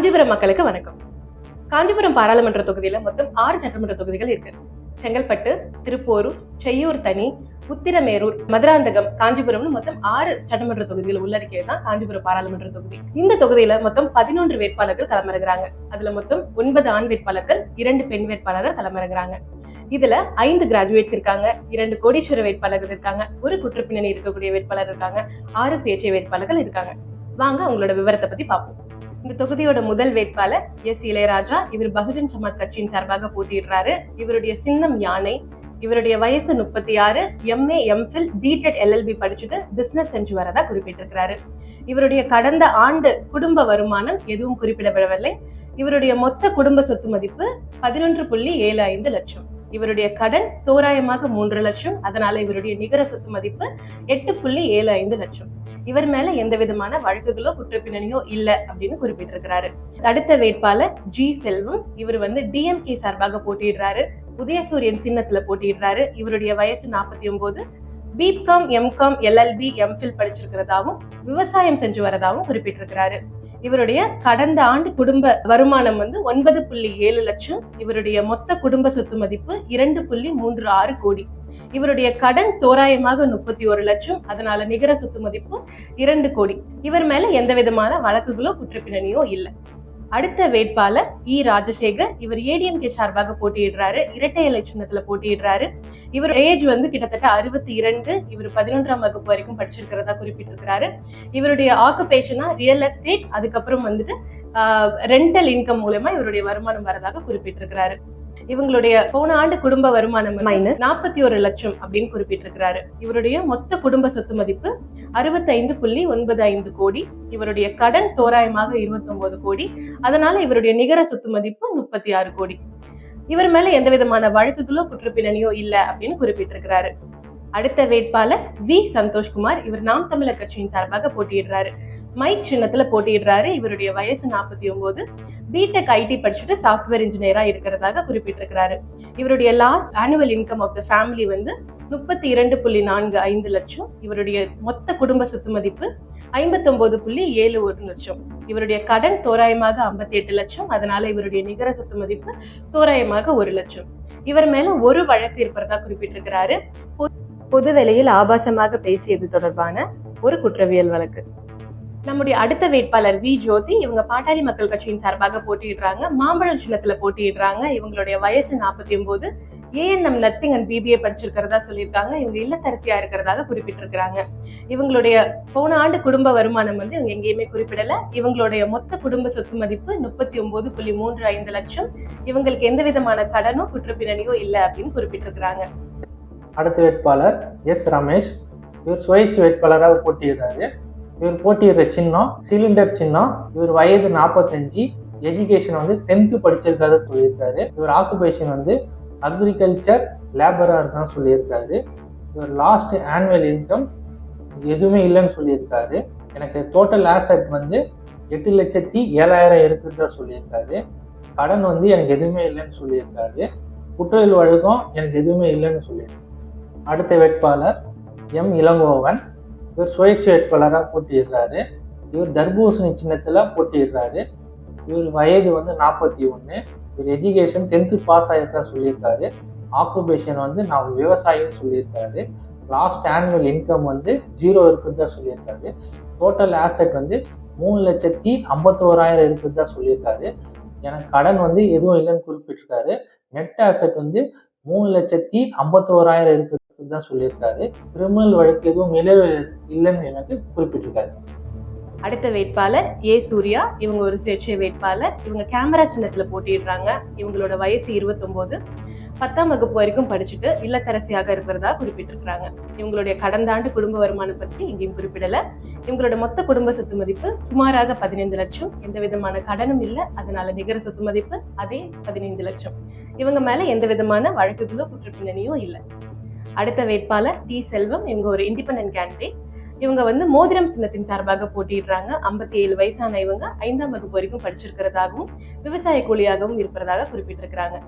காஞ்சிபுரம் மக்களுக்கு வணக்கம். காஞ்சிபுரம் பாராளுமன்ற தொகுதியில மொத்தம் ஆறு சட்டமன்ற தொகுதிகள் இருக்கு. செங்கல்பட்டு திருப்போரூர் செய்யூர் தனி உத்திரமேரூர் மதுராந்தகம் காஞ்சிபுரம்னு மொத்தம் ஆறு சட்டமன்ற தொகுதிகள் உள்ளடக்கியது தான் காஞ்சிபுரம் பாராளுமன்ற தொகுதி. இந்த தொகுதியில மொத்தம் பதினொன்று வேட்பாளர்கள் களமிறங்குறாங்க. அதுல மொத்தம் ஒன்பது ஆண் வேட்பாளர்கள் இரண்டு பெண் வேட்பாளர்கள் களமிறங்குறாங்க. இதுல ஐந்து கிராஜுவேட்ஸ் இருக்காங்க இரண்டு கோடீஸ்வர வேட்பாளர்கள் இருக்காங்க ஒரு குற்றப்பின்னணி இருக்கக்கூடிய வேட்பாளர் இருக்காங்க ஆறு சுயேட்சை வேட்பாளர்கள் இருக்காங்க. வாங்க அவங்களோட விவரத்தை பத்தி பார்ப்போம். இந்த தொகுதியோட முதல் வேட்பாளர் எஸ் இளையராஜா. இவர் பகுஜன் சமாஜ் கட்சியின் சார்பாக போட்டியிடுறாரு. இவருடைய சின்னம் யானை இவருடைய வயசு முப்பத்தி ஆறு எம்ஏ எம்ஃபில் பிடெட் எல்எல்பி படிச்சுட்டு பிசினஸ் செஞ்சு வரதா குறிப்பிட்டிருக்கிறாரு. இவருடைய கடந்த ஆண்டு குடும்ப வருமானம் எதுவும் குறிப்பிடப்படவில்லை. இவருடைய மொத்த குடும்ப சொத்து மதிப்பு பதினொன்று புள்ளி ஏழு ஐந்து லட்சம். இவருடைய கடன் தோராயமாக மூன்று லட்சம். அதனால இவருடைய நிகர சொத்து மதிப்பு எட்டு புள்ளி ஏழு ஐந்து லட்சம். இவர் மேல எந்த விதமான வழக்குகளோ குற்றப்பின்னணியோ இல்ல அப்படின்னு குறிப்பிட்டிருக்கிறாரு. அடுத்த வேட்பாளர் ஜி செல்வம். இவர் வந்து டிஎம்கே சார்பாக போட்டியிடுறாரு. உதயசூரியன் சின்னத்துல போட்டியிடுறாரு. இவருடைய வயசு நாற்பத்தி ஒன்பது பிகாம் எம்காம் எல்எல்பி எம்ஃபில் படிச்சிருக்கிறதாவும் விவசாயம் செஞ்சு வரதாகவும் குறிப்பிட்டிருக்கிறாரு. இவருடைய கடந்த ஆண்டு குடும்ப வருமானம் வந்து ஒன்பது புள்ளி ஏழு லட்சம். இவருடைய மொத்த குடும்ப சொத்து மதிப்பு இரண்டு புள்ளி மூன்று ஆறு கோடி. இவருடைய கடன் தோராயமாக முப்பத்தி ஒரு லட்சம். அதனால நிகர சொத்து மதிப்பு இரண்டு கோடி. இவர் மேல எந்த விதமான வழக்குகளோ குற்றப்பின்னணியோ இல்லை. அடுத்த வேட்பாளர் இ. ராஜசேகர். இவர் ஏடிஎம்கே சார்பாக போட்டியிடுறாரு. இரட்டை இலை சின்னத்துல போட்டியிடுறாரு. இவர் ஏஜ் வந்து கிட்டத்தட்ட அறுபத்தி இரண்டு. இவர் பதினொன்றாம் வகுப்பு வரைக்கும் படிச்சிருக்கிறதா குறிப்பிட்டிருக்கிறாரு. இவருடைய ஆக்குபேஷனா ரியல் எஸ்டேட் அதுக்கப்புறம் வந்துட்டு ரெண்டல் இன்கம் மூலமா இவருடைய வருமானம் வரதாக குறிப்பிட்டிருக்கிறாரு. இவங்களுடைய போன ஆண்டு குடும்ப வருமானம் மைனஸ் நாற்பத்தி ஒரு லட்சம் அப்படின்னு குறிப்பிட்டிருக்கிறாரு. இவருடைய மொத்த குடும்ப சொத்து மதிப்பு அறுபத்தைந்து புள்ளி ஒன்பது ஐந்து கோடி இவருடைய கடன் தோராயமாக இருபத்தொன்பது கோடி அதனால இவருடைய நிகர சொத்து மதிப்பு முப்பத்தி ஆறு கோடி. இவர் மேல எந்த விதமான வழக்குகளோ குற்றப்பின்னணியோ இல்ல அப்படின்னு குறிப்பிட்டிருக்கிறாரு. அடுத்த வேட்பாளர் வி. சந்தோஷ்குமார் இவர் நாம் தமிழர் கட்சியின் சார்பாக போட்டியிடுறாரு. மைக் சின்னத்துல போட்டியிடுறாரு. இவருடைய வயசு நாற்பத்தி ஒன்பது பிடெக் ஐடி படிச்சுட்டு சாஃப்ட்வேர் இன்ஜினியரா இருக்கிறதாக குறிப்பிட்டிருக்கிறாரு. இவருடைய last annual income of the family வந்து முப்பத்தி இரண்டு புள்ளி நான்கு ஐந்து லட்சம். இவருடைய மொத்த குடும்ப சொத்து மதிப்பு ஐம்பத்தொன்பது புள்ளி ஏழு ஒரு லட்சம். இவருடைய கடன் தோராயமாக ஐம்பத்தி எட்டு லட்சம். அதனால இவருடைய நிகர சொத்து மதிப்பு தோராயமாக ஒரு லட்சம். இவர் மேல ஒரு வழக்கு இருப்பதா குறிப்பிட்டிருக்கிறாரு. பொது வேலையில் ஆபாசமாக பேசியது தொடர்பான ஒரு குற்றவியல் வழக்கு. நம்முடைய அடுத்த வேட்பாளர் வி ஜோதி இவங்க பாட்டாளி மக்கள் கட்சியின் சார்பாக போட்டியிடுறாங்க. மாம்பழம் சின்னத்துல போட்டியிடுறாங்க. இவங்களுடைய வயசு நாற்பத்தி ஒன்பது ஏஎன்எம் நர்சிங் அண்ட் பிபிஏ படிச்சிருக்கிறதா சொல்லியிருக்காங்க. இவங்க இல்லத்தரசியா இருக்கிறதாக குறிப்பிட்டிருக்கிறாங்க. இவங்களுடைய போன ஆண்டு குடும்ப வருமானம் வந்து இவங்க எங்கேயுமே குறிப்பிடல. இவங்களுடைய மொத்த குடும்ப சொத்து மதிப்பு முப்பத்தி ஒன்பது புள்ளி மூன்று ஐந்து லட்சம். இவங்களுக்கு எந்த விதமான கடனோ குற்றப்பின்னணியோ இல்லை அப்படின்னு குறிப்பிட்டிருக்கிறாங்க. அடுத்த வேட்பாளர் எஸ் ரமேஷ். இவர் சுயேட்சை வேட்பாளராக போட்டியிடுறாரு. இவர் போட்டியிடுற சின்னம் சிலிண்டர் சின்னம் இவர் வயது நாற்பத்தஞ்சு எஜுகேஷன் வந்து டென்த்து படிச்சிருக்காரு சொல்லியிருக்காரு. இவர் ஆக்குபேஷன் வந்து அக்ரிகல்ச்சர் லேபராக இருக்கான்னு சொல்லியிருக்காரு. இவர் லாஸ்ட் ஆனுவல் இன்கம் எதுவுமே இல்லைன்னு சொல்லியிருக்காரு. எனக்கு டோட்டல் ஆசட் வந்து எட்டு லட்சத்தி ஏழாயிரம் இருக்குன்னு தான் சொல்லியிருக்காரு. கடன் வந்து எனக்கு எதுவுமே இல்லைன்னு சொல்லியிருக்காரு. குற்றவியல் வழக்கம் எனக்கு எதுவுமே இல்லைன்னு சொல்லியிருக்காரு. அடுத்த வேட்பாளர் எம் இளங்கோவன். இவர் சுயேட்சை வேட்பாளராக போட்டியிடுறாரு. இவர் தர்பூசணி சின்னத்தில் போட்டியிடுறாரு. இவர் வயது வந்து நாற்பத்தி ஒன்று இவர் எஜுகேஷன் டென்த்து பாஸ் ஆகிருக்கா சொல்லியிருக்காரு. ஆக்குபேஷன் வந்து நான் விவசாயம் சொல்லியிருக்காரு. லாஸ்ட் ஆனுவல் இன்கம் வந்து ஜீரோ இருக்குன்னு தான் சொல்லியிருக்காரு. டோட்டல் ஆசெட் வந்து மூணு லட்சத்தி ஐம்பத்தோராயிரம் இருக்குன்னு தான் சொல்லியிருக்காரு. எனக்கு கடன் வந்து எதுவும் இல்லைன்னு குறிப்பிட்டிருக்காரு. நெட் ஆசெட் வந்து மூணு லட்சத்தி ஐம்பத்தோராயிரம் இருக்குது தான் சொல்லியிருக்காரு. கிரிமினல் வழக்கு எதுவும் நிலவில் இல்லைன்னு எனக்கு குறிப்பிட்டிருக்காரு. அடுத்த வேட்பாளர் ஏ சூர்யா. இவங்க ஒரு சுயேட்சை வேட்பாளர். இவங்க கேமரா சின்னத்தில் போட்டிடுறாங்க இவங்களோட வயசு இருபத்தொம்போது. பத்தாம் வகுப்பு வரைக்கும் படிச்சுட்டு இல்லத்தரசியாக இருக்கிறதா குறிப்பிட்டிருக்கிறாங்க. இவங்களுடைய கடந்த ஆண்டு குடும்ப வருமானம் பற்றி எங்கேயும் குறிப்பிடலை. இவங்களோட மொத்த குடும்ப சொத்து மதிப்பு சுமாராக பதினைந்து லட்சம். எந்த விதமான கடனும் இல்லை. அதனால நிகர சொத்து மதிப்பு அதே பதினைந்து லட்சம். இவங்க மேல எந்த விதமான வழக்குகளோ குற்றப்பின்னணியோ இல்லை. அடுத்த வேட்பாளர் டி செல்வம் இவங்க ஒரு இண்டிபெண்டன்ட் கேண்டிடேட் இவங்க வந்து மோதிரம் சின்னத்தின் சார்பாக போட்டியிடுறாங்க. ஐம்பத்தி ஏழு வயசான இவங்க ஐந்தாம் வகுப்பு வரைக்கும் படிச்சிருக்கிறதாகவும் விவசாய கூலியாகவும் இருப்பதாக குறிப்பிட்டிருக்கிறாங்க.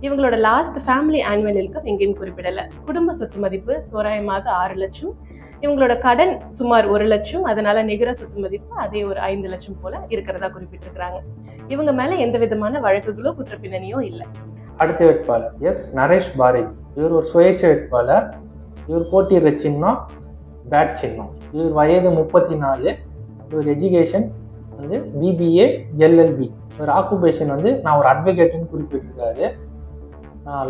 இவங்களோட லாஸ்ட் ஃபேமிலி ஆனுவல் இன்கம் எங்கேயும் குறிப்பிடல. குடும்ப சொத்து மதிப்பு தோராயமாக ஆறு லட்சம். இவங்களோட கடன் சுமார் ஒரு லட்சம். அதனால நிகர சொத்து மதிப்பு அதே ஒரு ஐந்து லட்சம் போல இருக்கிறதா குறிப்பிட்டிருக்கிறாங்க. இவங்க மேல எந்த விதமான வழக்குகளோ குற்றப்பின்னணியோ இல்லை. அடுத்த வேட்பாளர் எஸ். நரேஷ் பாரதி. இவர் ஒரு சுயேட்சை வேட்பாளர் இவர் போட்டியிடுற சின்னம் பேட் சின்னம். இவர் வயது முப்பத்தி நாலு இவர் எஜுகேஷன் வந்து பிபிஏ எல்எல்பி இவர் ஆக்குபேஷன் வந்து நான் ஒரு அட்வொகேட்டுன்னு குறிப்பிட்டிருக்காரு.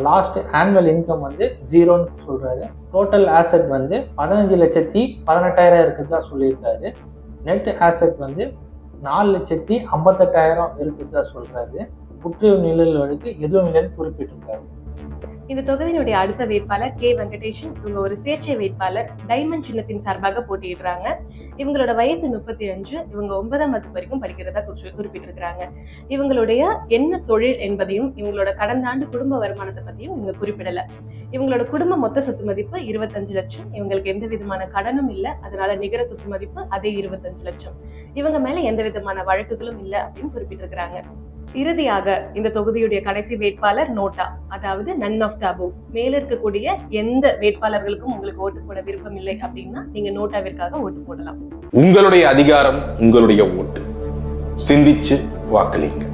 லாஸ்ட் ஆனுவல் இன்கம் வந்து ஜீரோன்னு சொல்கிறாரு டோட்டல் ஆசட் வந்து பதினஞ்சு லட்சத்தி பதினெட்டாயிரம் இருக்கிறதா சொல்லியிருக்காரு. நெட் ஆசட் வந்து நாலு லட்சத்தி ஐம்பத்தெட்டாயிரம் இருக்கிறதா சொல்கிறாரு குற்றவு நிழல் வழக்கு எதுவும் இல்லைன்னு குறிப்பிட்டிருக்காரு. இந்த தொகுதியினுடைய அடுத்த வேட்பாளர் கே வெங்கடேஷன். இவங்க ஒரு சுயேட்சை வேட்பாளர். டைமண்ட் சின்னத்தின் சார்பாக போட்டியிடுறாங்க. இவங்களோட வயசு முப்பத்தி அஞ்சு. இவங்க ஒன்பதாம் வகுப்பு வரைக்கும் படிக்கிறதா குறிப்பிட்டிருக்கிறாங்க. இவங்களுடைய என்ன தொழில் என்பதையும் இவங்களோட கடந்த ஆண்டு குடும்ப வருமானத்தை பத்தியும் இவங்க குறிப்பிடல. இவங்களோட குடும்ப மொத்த சொத்து மதிப்பு இருபத்தஞ்சு லட்சம். இவங்களுக்கு எந்த விதமான கடனும் இல்லை. அதனால நிகர சொத்து மதிப்பு அதே இருபத்தஞ்சு லட்சம். இவங்க மேல எந்த விதமான வழக்குகளும் இல்லை அப்படின்னு குறிப்பிட்டிருக்கிறாங்க. இறுதியாக இந்த தொகுதியுடைய கடைசி வேட்பாளர் நோட்டா அதாவது நன் ஆஃப் த மேல இருக்கக்கூடிய எந்த வேட்பாளர்களுக்கும் உங்களுக்கு ஓட்டு போட விருப்பம் இல்லை அப்படின்னா நீங்க நோட்டாவிற்காக ஓட்டு போடலாம். உங்களுடைய அதிகாரம் உங்களுடைய ஓட்டு. சிந்திச்சு வாக்களிங்க.